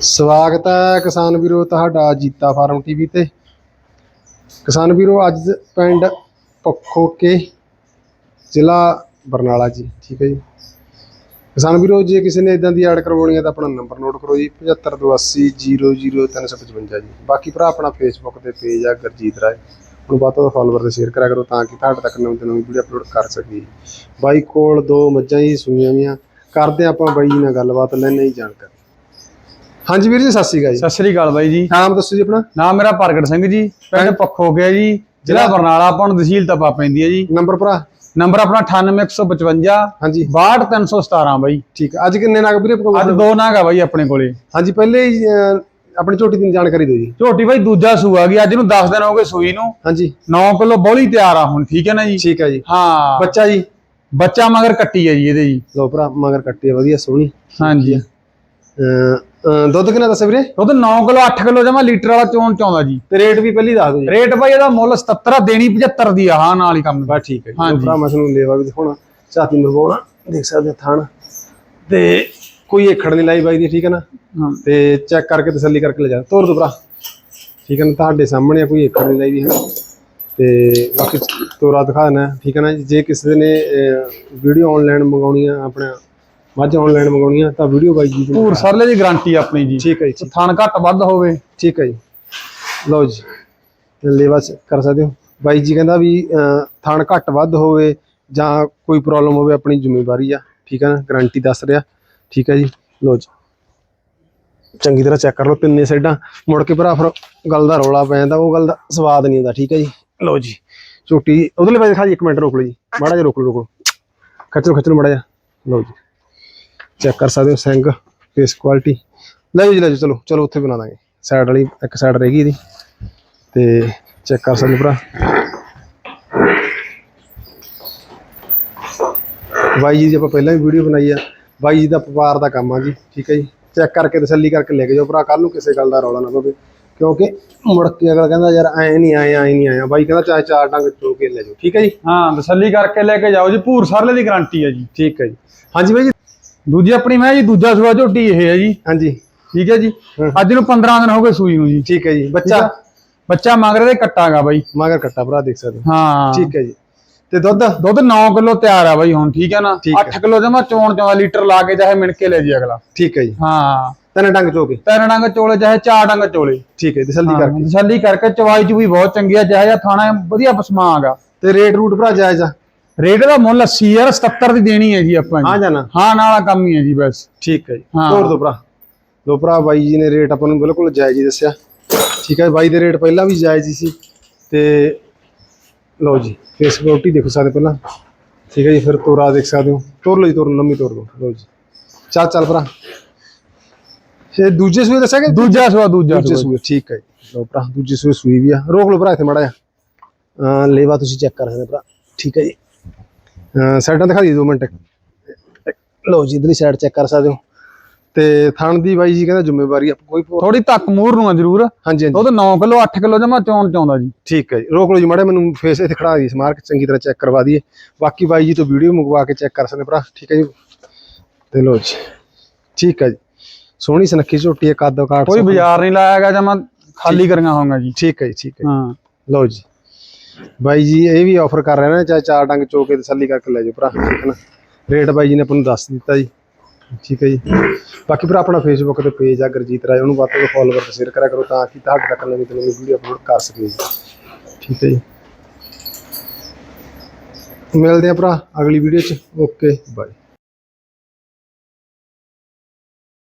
ਸਵਾਗਤ ਹੈ ਕਿਸਾਨ ਵੀਰੋ ਤੁਹਾਡਾ ਜੀਤਾ ਫਾਰਮ ਟੀਵੀ ਤੇ। ਕਿਸਾਨ ਵੀਰੋ, ਅੱਜ ਪਿੰਡ ਪੱਖੋਕੇ ਜ਼ਿਲ੍ਹਾ ਬਰਨਾਲਾ ਜੀ, ਠੀਕ ਹੈ ਜੀ। ਕਿਸਾਨ ਵੀਰੋ, ਜੇ ਕਿਸੇ ਨੇ ਇਦਾਂ ਦੀ ਐਡ ਕਰਵਾਉਣੀ ਹੈ ਤਾਂ ਆਪਣਾ ਨੰਬਰ ਨੋਟ ਕਰੋ ਜੀ 7582800355 ਜੀ। ਬਾਕੀ ਭਰਾ, ਆਪਣਾ ਫੇਸਬੁੱਕ ਤੇ ਪੇਜ ਆ, ਗਰਜੀਤ ਰਾਏ। ਹੁਣ ਬਾਤ ਦਾ ਫਾਲੋਵਰ ਤੇ ਸ਼ੇਅਰ ਕਰਿਆ ਕਰੋ ਤਾਂ ਕਿ ਤੁਹਾਡੇ ਤੱਕ ਨਵੀਂ ਤੋਂ ਨਵੀਂ ਵੀਡੀਓ ਅਪਲੋਡ ਕਰ ਸਕੀਏ। ਬਾਈ ਕੋਲ ਦੋ ਮੱਝਾਂ ਜੀ ਸੁਣੀਆਂ ਵੀਆਂ ਕਰਦੇ ਆਪਾਂ ਬਾਈ ਜੀ ਨਾਲ ਗੱਲਬਾਤ ਲੈਣੇ ਹੀ ਜਾਣਕਾਰੀ। ਹਾਂਜੀ ਵੀਰ ਜੀ ਸਤਿ ਸ਼੍ਰੀ ਅਕਾਲ ਜੀ। ਸਤਿ ਸ੍ਰੀ ਅਕਾਲ ਬਾਈ ਜੀ। ਨਾਮ ਦੱਸੋ ਜੀ ਆਪਣਾ। ਨਾਮ ਮੇਰਾ ਪ੍ਰਗਟ ਸਿੰਘ ਜੀ ਪਿੰਡ ਪੱਖੋ ਗਿਆ ਜੀ ਜ਼ਿਲ੍ਹਾ ਬਰਨਾਲਾ ਆਪਾਂ ਨੂੰ ਤਹਿਸੀਲ ਤਪਾ ਪੈਂਦੀ ਹੈ ਜੀ। ਨੰਬਰ ਭਰਾ। ਨੰਬਰ ਆਪਣਾ 98155 ਹਾਂਜੀ। 62317 ਬਾਈ। ਠੀਕ ਅੱਜ ਕਿੰਨੇ ਨਾਗ ਵੀਰੇ ਪਕਾਉ ਅੱਜ ਦੋ ਨਾਗ ਆ ਬਾਈ ਆਪਣੇ ਕੋਲੇ। ਹਾਂਜੀ ਪਹਿਲੇ ਆਪਣੀ ਝੋਟੀ ਦੀ ਜਾਣਕਾਰੀ ਦਿਓ ਜੀ। ਝੋਟੀ ਬਾਈ ਦੂਜਾ ਸੂਆ ਗਈ ਅੱਜ ਨੂੰ 10 ਦਿਨ ਹੋ ਗਏ ਸੂਈ ਨੂੰ। ਹਾਂਜੀ। 9 ਕਿਲੋ ਬੋਲੀ ਤਿਆਰ ਆ ਹੁਣ ਠੀਕ ਹੈ ਨਾ ਜੀ? ਠੀਕ ਹੈ ਜੀ। ਹਾਂ। ਬੱਚਾ ਜੀ? ਬੱਚਾ ਮਗਰ ਕੱਟੀ ਹੈ ਜੀ ਇਹਦੇ ਜੀ। ਲੋ ਭਰਾ ਮਗਰ ਕੱਟੀ ਹੈ ਵਧੀਆ ਸੋਹਣੀ। ਹਾਂਜੀ। ਦੁੱਧ ਕਿੰਨਾ ਦੱਸਿਆ ਵੀਰੇ? ਤਾਂ 9 ਕਿਲੋ 8 ਕਿਲੋ ਜਮਾ ਲੀਟਰ ਵਾਲਾ ਚੋਣ ਚਾਉਂਦਾ ਜੀ। ਤੇ ਰੇਟ ਵੀ ਪਹਿਲੀ ਦੱਸ ਦਿਓ ਜੀ। ਰੇਟ ਬਾਈ ਇਹਦਾ ਮੁੱਲ 77 ਦੇਣੀ 75 ਦੀ ਆ ਹਾਂ ਨਾਲ ਹੀ ਕੰਮ ਬਸ ਠੀਕ ਹੈ ਜੀ। ਹਾਂਜੀ। ਭਰਾ ਲੇਵਾ ਵੀ ਦਿਖਾਉਣਾ ਝਾਤੀ ਮਰਵਾਉਣਾ ਦੇਖ ਸਕਦੇ ਹੋ ਥਣ। ਤੇ ਕੋਈ ਏਖੜ ਨਹੀਂ ਲਾਈ ਬਾਈ ਦੀ ਠੀਕ ਹੈ ਨਾ? ਤੇ ਚੈੱਕ ਕਰਕੇ ਤਸੱਲੀ ਕਰਕੇ ਲੈ ਜਾ। ਤੋਰ ਦੋ ਭਰਾ। ਠੀਕ ਹੈ ਨਾ ਤੁਹਾਡੇ ਸਾਹਮਣੇ ਆ, ਕੋਈ ਏਕੜ ਨਹੀਂ ਲਾਈ ਦੀ ਹੈ ਤੇ ਬਾਕੀ ਤੋਰਾ ਦਿਖਾ ਦੇਣਾ ਠੀਕ ਹੈ ਨਾ ਜੀ। ਜੇ ਕਿਸੇ ਨੇ ਵੀਡੀਓ ਆਨਲਾਈਨ ਮੰਗਾਉਣੀ ਆ ਆਪਣਾ ਮੱਝ ਆਨਲਾਈਨ ਮੰਗਾਉਣੀ ਆ ਤਾਂ ਵੀਡੀਓ ਬਾਈ ਜੀ ਨੂੰ ਪੂਰ ਸਰਲੇ ਦੀ ਗਾਰੰਟੀ ਆਪਣੀ ਜੀ। ਠੀਕ ਹੈ ਜੀ। ਠੀਕ- ਥਣ ਘੱਟ ਵੱਧ ਹੋਵੇ। ਠੀਕ ਹੈ ਜੀ। ਲਓ ਜੀ ਲੇਵਾ ਚ ਕਰ ਸਕਦੇ ਹੋ। ਬਾਈ ਜੀ ਕਹਿੰਦਾ ਵੀ ਅਹ, ਥਣ ਘੱਟ ਵੱਧ ਹੋਵੇ ਜਾਂ ਕੋਈ ਪ੍ਰੋਬਲਮ ਹੋਵੇ ਆਪਣੀ ਜ਼ਿੰਮੇਵਾਰੀ ਆ। ਠੀਕ ਹੈ ਨਾ ਗਾਰੰਟੀ ਦੱਸ ਰਿਹਾ। ਠੀਕ ਹੈ ਜੀ। ਲਓ ਜੀ। ਚੰਗੀ ਤਰ੍ਹਾਂ ਚੈੱਕ ਕਰ ਲਓ ਤਿੰਨੇ ਸਾਈਡਾਂ। ਮੁੜ ਕੇ ਭਰਾ ਫਿਰ ਗੱਲ ਦਾ ਰੌਲਾ ਪੈ ਜਾਂਦਾ ਉਹ ਗੱਲ ਦਾ ਸਵਾਦ ਨਹੀਂ ਆਉਂਦਾ। ਠੀਕ ਹੈ ਜੀ। ਲਓ ਜੀ। ਝੋਟੀ ਉਹਦੇ ਲਈ ਖਾ ਜੀ ਇੱਕ ਮਿੰਟ ਰੋਕ ਲਓ ਜੀ। ਮਾੜਾ ਜਿਹਾ ਰੋਕ ਲਓ ਰੋਕ ਲਓ। ਖੱਚੋ ਖੱਚੋ ਮਾੜਾ ਜਿਹਾ। ਲਓ ਜੀ। ਚੈੱਕ ਕਰ ਸਕਦੇ ਹੋ ਸਿੰਗ ਫੇਸ ਕੁਆਲਿਟੀ ਲੈ ਜੀ ਲੈ ਜਾਓ ਚਲੋ ਚਲੋ ਉੱਥੇ ਬਣਾ ਦਾਂਗੇ। ਸਾਈਡ ਵਾਲੀ ਇੱਕ ਸਾਈਡ ਰਹਿ ਗਈ ਇਹਦੀ। ਤੇ ਚੈੱਕ ਕਰ ਸਕਦੇ ਭਰਾ। ਬਾਈ ਜੀ ਦੀ ਆਪਾਂ ਪਹਿਲਾਂ ਵੀ ਵੀਡੀਓ ਬਣਾਈ ਆ। ਬਾਈ ਜੀ ਦਾ ਵਪਾਰ ਦਾ ਕੰਮ ਆ ਜੀ ਠੀਕ ਹੈ ਜੀ। ਚੈੱਕ ਕਰਕੇ ਤਸੱਲੀ ਕਰਕੇ ਲੈ ਕੇ ਜਾਓ ਭਰਾ ਕੱਲ ਨੂੰ ਕਿਸੇ ਗੱਲ ਦਾ ਰੌਲਾ ਨਾ ਪਵੇ। ਕਿਉਂਕਿ ਮੁੜ ਕੇ ਅਗਲਾ ਕਹਿੰਦਾ ਯਾਰ ਐ ਨਹੀਂ ਆਏ ਐ ਨਹੀਂ ਆਇਆ। ਬਾਈ ਕਹਿੰਦਾ ਚਾਹੇ ਚਾਰ ਡੰਗ ਚੋ ਕੇ ਲੈ ਜਾਓ। ਠੀਕ ਹੈ ਜੀ? ਹਾਂ ਤਸੱਲੀ ਕਰਕੇ ਲੈ ਕੇ ਜਾਓ ਜੀ। ਪੂਰ ਸਰਲੇ ਦੀ ਗਾਰੰਟੀ ਹੈ ਜੀ। ਠੀਕ ਹੈ ਜੀ। ਹਾਂਜੀ ਬਾਈ ਜੀ ਦੂਜੀ ਆਪਣੀ ਮੈਂ ਜੀ ਦੂਜਾ ਸੂਆ ਝੋਟੀ ਇਹ ਹੈ ਜੀ। ਹਾਂਜੀ। ਠੀਕ ਹੈ ਜੀ। ਅੱਜ ਨੂੰ 15 ਦਿਨ ਹੋ ਗਏ ਸੂਈ ਨੂੰ ਜੀ। ਠੀਕ ਹੈ ਜੀ। ਬੱਚਾ? ਬੱਚਾ ਮਗਰ ਦੇ ਕੱਟਾਗਾ ਬਾਈ। ਮਗਰ ਕੱਟਾ ਭਰਾ ਦੇਖ ਸਕਦੇ ਹੋ। ਠੀਕ ਹੈ ਜੀ। ਤੇ ਦੁੱਧ? ਦੁੱਧ 9 ਕਿਲੋ ਤਿਆਰ ਆ ਬਾਈ ਹੁਣ ਠੀਕ ਹੈ ਨਾ? ਠੀਕ 8 ਕਿਲੋ ਜਮਾ ਚੋਣ ਚਾਹ ਲੀਟਰ ਲਾ ਕੇ ਚਾਹੇ ਮਿਣ ਕੇ ਲੈ ਜੀ ਅਗਲਾ। ਠੀਕ ਹੈ ਜੀ। ਹਾਂ। ਤਿੰਨ ਡੰਗ ਚੋ ਕੇ? ਤਿੰਨ ਡੰਗ ਚੋਲੇ ਚਾਹੇ ਚਾਰ ਡੰਗ ਚੋਲੇ। ਠੀਕ ਹੈ ਤਸੱਲੀ ਕਰਕੇ। ਤਸੱਲੀ ਕਰਕੇ ਚਵਾਈ ਚ ਵੀ ਬਹੁਤ ਚੰਗੀ ਆ ਜਿਹਾ ਥਾਣਾ ਵਧੀਆ ਪਸਮਾਗ ਆ। ਤੇ ਰੇਟ ਰੂਟ ਭਰਾ ਜਾਇਜ਼ ਆ? ਰੇਟ ਦਾ ਮੁੱਲ 80 ਯਾਰ 77 ਦੀ ਦੇਣੀ ਹੈ ਜੀ ਆਪਾਂ ਹਾਂ ਜੀ ਜਾਨਾ ਹਾਂ ਨਾਲ ਕੰਮ ਹੀ ਹੈ ਜੀ ਬਸ। ਠੀਕ ਹੈ ਜੀ। ਹਾਂ। ਤੋਰ ਦੋ ਭਰਾ। ਲੋ ਭਰਾ ਬਾਈ ਜੀ ਨੇ ਰੇਟ ਆਪਾਂ ਨੂੰ ਬਿਲਕੁਲ ਜਾਇਜ਼ ਹੀ ਦੱਸਿਆ। ਠੀਕ ਹੈ ਬਾਈ ਦੇ ਰੇਟ ਪਹਿਲਾਂ ਵੀ ਜਾਇਜ਼ ਹੀ ਸੀ। ਤੇ ਲਓ ਜੀ ਫੇਸ ਕੁਆਲਿਟੀ ਦੇਖੋ ਸਕਦੇ ਪਹਿਲਾਂ। ਠੀਕ ਹੈ ਜੀ ਫਿਰ ਤੋਰਾ ਦੇਖ ਸਕਦੇ ਹੋ। ਤੋਰ ਲਓ ਜੀ ਤੋਰ ਲੰਮੀ ਤੋਰ ਦੋ ਲਓ ਜੀ। ਚੱਲ ਚੱਲ ਭਰਾ। ਇਹ ਦੂਜੇ ਸੂਏ ਦੱਸਿਆ ਕਿ ਦੂਜਾ ਸੂਆ ਦੂਜਾ ਦੂਜੇ ਸੂਏ ਠੀਕ ਹੈ ਲਓ ਭਰਾ ਦੂਜੇ ਸੂਏ ਸੂਈ ਵੀ ਆ। ਰੋਕ ਲਓ ਭਰਾ ਇੱਥੇ ਮੜਾ ਜਾ ਲੇਵਾ ਤੁਸੀਂ ਚੈੱਕ ਕਰ ਸਕਦੇ ਭਰਾ। ਠੀਕ ਹੈ ਜੀ। ਸਾਈਡਾਂ ਦਿਖਾ ਦੀ ਦੋ ਮਿੰਟ। ਲਓ ਜੀ ਇਧਰਲੀ ਸਾਈਡ ਚੈੱਕ ਕਰ ਸਕਦੇ ਹੋ। ਤੇ ਥਣ ਦੀ ਬਾਈ ਜੀ ਕਹਿੰਦਾ ਜ਼ਿੰਮੇਵਾਰੀ ਆ ਕੋਈ ਥੋੜੀ ਤੱਕ ਮੂਰ ਨੂੰ ਆ ਜ਼ਰੂਰ। ਹਾਂਜੀ ਹਾਂਜੀ। ਦੁੱਧ 9 ਕਿਲੋ 8 ਕਿਲੋ ਜਮਾ ਚੋਣ ਚਾਉਂਦਾ ਜੀ। ਠੀਕ ਹੈ ਜੀ ਰੋਕ ਲਓ ਜੀ ਮਾੜਾ ਮੈਨੂੰ ਫੇਸ ਇੱਥੇ ਖੜਾ ਦੀ ਸਮਾਰਕ ਚੰਗੀ ਤਰ੍ਹਾਂ ਚੈੱਕ ਕਰਵਾ ਦਈਏ। ਬਾਕੀ ਬਾਈ ਜੀ ਤੋਂ ਵੀਡੀਓ ਮੰਗਵਾ ਕੇ ਚੈੱਕ ਕਰ ਸਕਦੇ ਭਰਾ ਠੀਕ ਹੈ ਜੀ। ਤੇ ਲਓ ਜੀ ਠੀਕ ਹੈ ਜੀ। ਸੋਹਣੀ ਸੁਨੱਖੀ ਝੋਟੀ ਹੈ ਕੱਦ ਕਾਠ ਕੋਈ ਬਾਜ਼ਾਰ ਨਹੀਂ ਲਾਇਆਗਾ ਜਮਾ ਖਾਲੀ ਕਰੀਆਂ ਹੋਊਗਾ ਜੀ। ਠੀਕ ਹੈ ਜੀ ਠੀਕ ਹੈ ਹਾਂ। ਲਓ ਜੀ। ਬਾਈ ਜੀ, ਇਹ ਵੀ ਆਫਰ ਕਰ ਰਹੇ ਨੇ, ਚਾਹੇ ਚਾਰ ਡੰਗ ਚੋ ਕੇ ਤਸੱਲੀ ਕਰਕੇ ਲੈ ਜਾਓ ਭਰਾ, ਠੀਕ ਹੈ ਨਾ? ਰੇਟ ਬਾਈ ਜੀ ਨੇ ਆਪਾਂ ਨੂੰ ਦੱਸ ਦਿੱਤਾ ਜੀ, ਠੀਕ ਹੈ ਜੀ। ਬਾਕੀ ਭਰਾ, ਆਪਣਾ ਫੇਸਬੁੱਕ ਤੇ ਪੇਜ ਆ, ਗੁਰਜੀਤ ਰਾਏ, ਉਹਨੂੰ ਵੱਧ ਤੋਂ ਵੱਧ ਫੋਲੋਵਰ ਤੇ ਸ਼ੇਅਰ ਕਰਿਆ ਕਰੋ, ਤਾਂ ਕਿ ਤੁਹਾਡੇ ਤੱਕ ਨਵੀਂ ਤੋਂ ਨਵੀਂ ਵੀਡੀਓ ਅਪਲੋਡ ਕਰ ਸਕੀਏ ਜੀ। ਠੀਕ ਹੈ ਜੀ। ਮਿਲਦੇ ਆ ਭਰਾ, ਅਗਲੀ ਵੀਡੀਓ 'ਚ। Okay bye